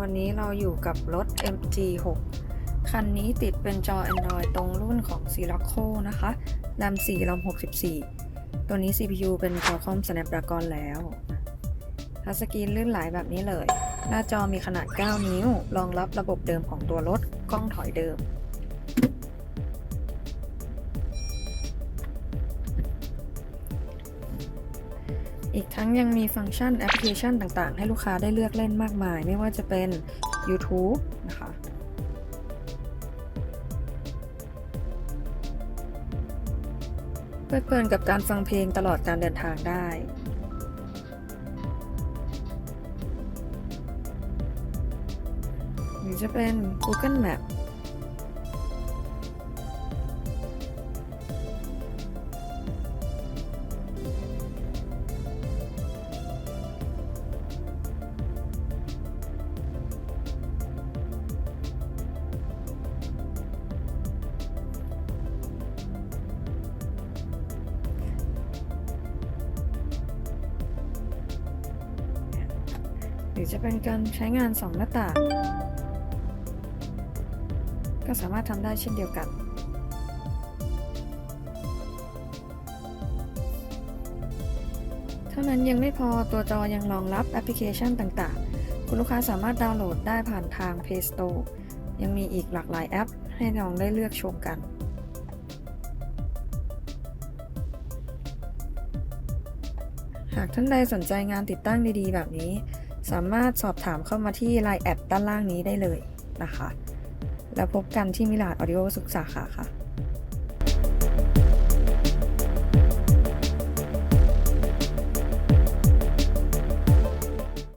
วันนี้เราอยู่กับรถ MG6 คันนี้ติดเป็นจอ Android ตรงรุ่นของ s i l o c o นะคะ RAM 4รม64 ตัวนี้ CPU เป็น Qualcomm Snapdragon แล้วทัชสกรีนลื่นไหลแบบนี้เลย หน้าจอมีขนาด 9 นิ้ว รองรับระบบเดิมของตัวรถ กล้องถอยเดิม อีกทั้งยังมีฟังก์ชันแอปพลิเคชันต่างๆ ให้ลูกค้าได้เลือกเล่นมากมาย ไม่ว่าจะเป็น YouTube นะคะ เพลิดเพลินกับการฟังเพลงตลอดการเดินทางได้หรือจะเป็น Google Map รือจะเป็นการใช้งาน 2 หน้าต่าง ก็สามารถทำได้เช่นเดียวกัน เท่านั้นยังไม่พอตัวจอยังรองรับแอปพลิเคชันต่างๆ คุณลูกค้าสามารถดาวน์โหลดได้ผ่านทาง Play Store ยังมีอีกหลากหลายแอป ให้ลองได้เลือกชมกันหากท่านใดสนใจงานติดตั้งดีๆ แบบนี้ สามารถสอบถามเข้ามาที่ Line แอดด้านล่างนี้ได้เลยนะคะ แล้วพบกันที่มิลาดออดิโอสุขสาขาค่ะ